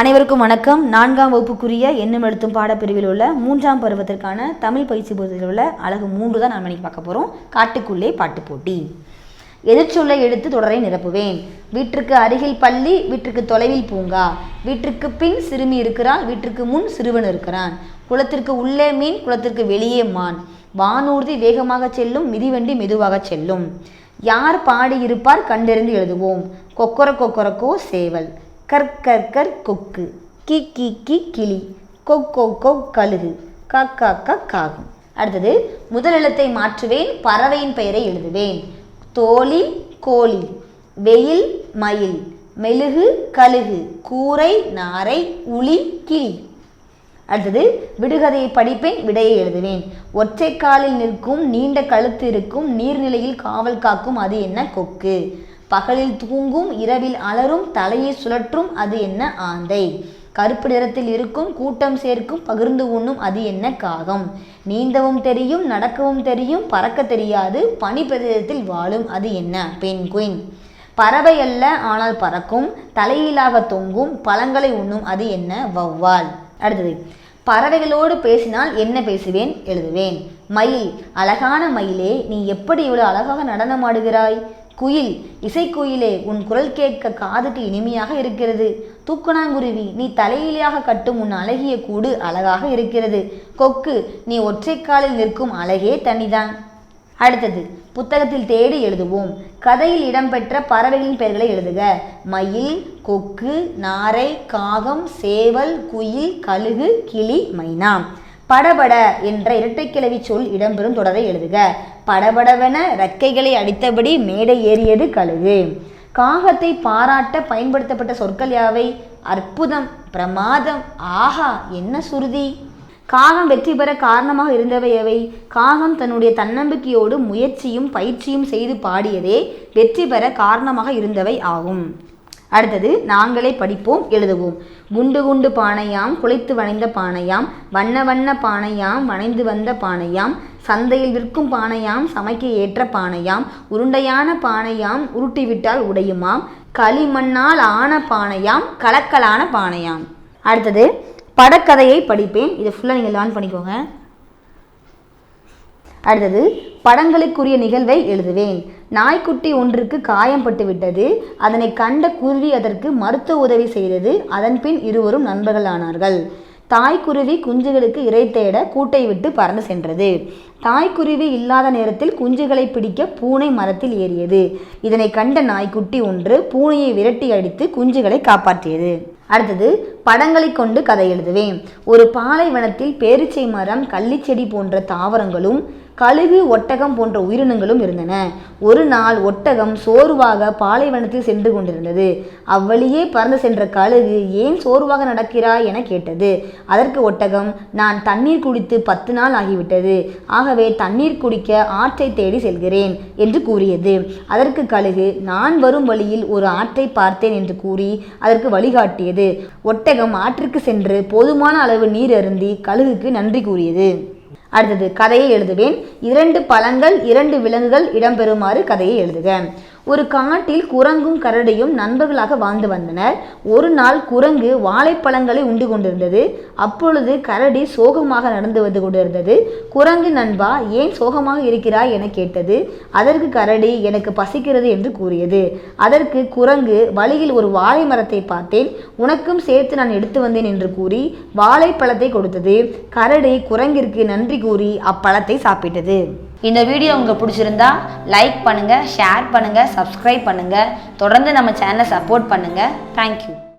அனைவருக்கும் வணக்கம். நான்காம் வகுப்புக்குரிய எண்ணும் எழுத்தும் பாடப்பிரிவில் உள்ள மூன்றாம் பருவத்திற்கான தமிழ் பயிற்சி பகுதியில் உள்ள அழகு மூன்று தான் நாம் இன்னைக்கு பார்க்க போகிறோம் காட்டுக்குள்ளே பாட்டு போட்டி. எதிர்ச்சொல்லை எடுத்து தொடரை நிரப்புவேன். வீட்டிற்கு அருகில் பள்ளி வீட்டிற்கு தொலைவில் பூங்கா. வீட்டிற்கு பின் சிறுமி இருக்கிறாள் வீட்டிற்கு முன் சிறுவன் இருக்கிறான். குளத்திற்கு உள்ளே மீன் குளத்திற்கு வெளியே மான். வானூர்தி வேகமாக செல்லும் மிதிவண்டி மெதுவாக செல்லும். யார் பாடியிருப்பார் கண்டறிந்து எழுதுவோம். கொக்கர கொக்கரக்கோ சேவல். கற் கற் கற் கொக்கு. கி கி கி கிளி. கொக்கோ கொக் கழுகு. க க காகம். அடுத்தது முதல் எழுத்தை மாற்றுவேன் பறவையின் பெயரை எழுதுவேன். தோழி கோழி. வெயில் மயில். மெழுகு கழுகு. கூரை நாரை உளி கிளி. அடுத்தது விடுகதையை படிப்பேன் விடையை எழுதுவேன். ஒற்றை காலில் நிற்கும் நீண்ட கழுத்து இருக்கும் நீர்நிலையில் காவல் காக்கும் அது என்ன கொக்கு? பகலில் தூங்கும் இரவில் அலரும் தலையை சுழற்றும் அது என்ன ஆந்தை? கருப்பு நிறத்தில் இருக்கும் கூட்டம் சேர்க்கும் பகிர்ந்து உண்ணும் அது என்ன காகம்? நீந்தவும் தெரியும் நடக்கவும் தெரியும் பறக்க தெரியாது பனி பிரதேசத்தில் வாழும் அது என்ன? பெண் குயின் பறவை அல்ல ஆனால் பறக்கும். தலையிலாக தொங்கும் பழங்களை உண்ணும் அது என்ன? வௌவால். அடுத்தது பறவைகளோடு பேசினால் என்ன பேசுவேன்? எழுதுவேன். மயில் அழகான மயிலே நீ எப்படி இவ்வளோ அழகாக நடனமாடுகிறாய் குயில் இசைக்குயிலே உன் குரல் கேட்க காதுக்கு இனிமையாக இருக்கிறது. தூக்கணாங்குருவி நீ தலையிலியாக கட்டும் உன் அழகிய கூடு அழகாக இருக்கிறது. கொக்கு நீ ஒற்றைக்காலில் நிற்கும் அழகே தனிதான். அடுத்தது புத்தகத்தில் தேடி எழுதுவோம். கதையில் இடம்பெற்ற பறவைகளின் பெயர்களை எழுதுக. மயில் கொக்கு நாரை காகம் சேவல் குயில் கழுகு கிளி மைனா. படபட என்ற இரட்டைக்கிழவி சொல் இடம்பெறும் தொடரை எழுதுக. படபடவென ரெக்கைகளை அடித்தபடி மேடை ஏறியது கழுகு. காகத்தை பாராட்ட பயன்படுத்தப்பட்ட சொற்கள் யாவை? அற்புதம் பிரமாதம் ஆஹா என்ன சுருதி? காகம் வெற்றி பெற காரணமாக இருந்தவை எவை? காகம் தன்னுடைய தன்னம்பிக்கையோடு முயற்சியும் பயிற்சியும் செய்து பாடியதே வெற்றி பெற காரணமாக இருந்தவை ஆகும். அடுத்தது நாங்களே படிப்போம் எழுதுவோம். குண்டு குண்டு பானையாம் குலைத்து வணைந்த பானையாம் வண்ண வண்ண பானையாம் வணைந்து வந்த பானையாம் சந்தையில் விற்கும் பானையாம் சமைக்க ஏற்ற பானையாம் உருண்டையான பானையாம் உருட்டிவிட்டால் உடையுமாம் களிமண்ணால் ஆன பானையாம் கலக்கலான பானையாம். அடுத்தது படக்கதையை படிப்பேன். இதை ஃபுல்லாக நீங்கள் லேர்ன் பண்ணிக்கோங்க. அடுத்தது படங்களுக்குரிய நிகழ்வை எழுதுவேன். நாய்க்குட்டி ஒன்றுக்கு காயம் பட்டு விட்டது. அதனை கண்ட குருவி அதற்கு மருத்துவ உதவி செய்தது. அதன்பின் இருவரும் நண்பர்களானார்கள் தாய்க்குருவி குஞ்சுகளுக்கு இறை தேட கூட்டை விட்டு பறந்து சென்றது. தாய்க்குருவி இல்லாத நேரத்தில் குஞ்சுகளை பிடிக்க பூனை மரத்தில் ஏறியது. இதனை கண்ட நாய்க்குட்டி ஒன்று பூனையை விரட்டி அடித்து குஞ்சுகளை காப்பாற்றியது. அடுத்தது படங்களை கொண்டு கதை எழுதுவேன். ஒரு பாலைவனத்தில் பேரிச்சை மரம் கள்ளிச்செடி போன்ற தாவரங்களும் கழுகு ஒட்டகம் போன்ற உயிரினங்களும் இருந்தன. ஒரு நாள் ஒட்டகம் சோர்வாக பாலைவனத்தில் சென்று கொண்டிருந்தது. அவ்வழியே பறந்து சென்ற கழுகு ஏன் சோர்வாக நடக்கிறாய் என கேட்டது. அதற்கு ஒட்டகம் நான் தண்ணீர் குடித்து பத்து நாள் ஆகிவிட்டது. ஆகவே தண்ணீர் குடிக்க ஆற்றை தேடி செல்கிறேன் என்று கூறியது. அதற்கு கழுகு நான் வரும் வழியில் ஒரு ஆற்றை பார்த்தேன் என்று கூறி அதற்கு வழிகாட்டியது. ஒட்டகம் ஆற்றிற்கு சென்று போதுமான அளவு நீர் அருந்தி கழுகுக்கு நன்றி கூறியது. அடுத்தது கதையை எழுதுவேன். இரண்டு பழங்கள் இரண்டு விலங்குகள் இடம்பெறுமாறு கதையை எழுதுக. ஒரு காட்டில் குரங்கும் கரடியும் நண்பர்களாக வாழ்ந்து வந்தனர். ஒரு நாள் குரங்கு வாழைப்பழங்களை உண்டு கொண்டிருந்தது. அப்பொழுது கரடி சோகமாக நடந்து வந்து கொண்டிருந்தது. குரங்கு நண்பா ஏன் சோகமாக இருக்கிறாய் என கேட்டது. அதற்கு கரடி எனக்கு பசிக்கிறது என்று கூறியது. அதற்கு குரங்கு வழியில் ஒரு வாழை மரத்தை பார்த்தேன். உனக்கும் சேர்த்து நான் எடுத்து வந்தேன் என்று கூறி வாழைப்பழத்தை கொடுத்தது. கரடி குரங்கிற்கு நன்றி கூறி அப்பழத்தை சாப்பிட்டது. இந்த வீடியோ உங்களுக்கு பிடிச்சிருந்தா லைக் பண்ணுங்கள் ஷேர் பண்ணுங்கள் சப்ஸ்கிரைப் பண்ணுங்கள் தொடர்ந்து நம்ம சேனலை சப்போர்ட் பண்ணுங்கள் தேங்க்யூ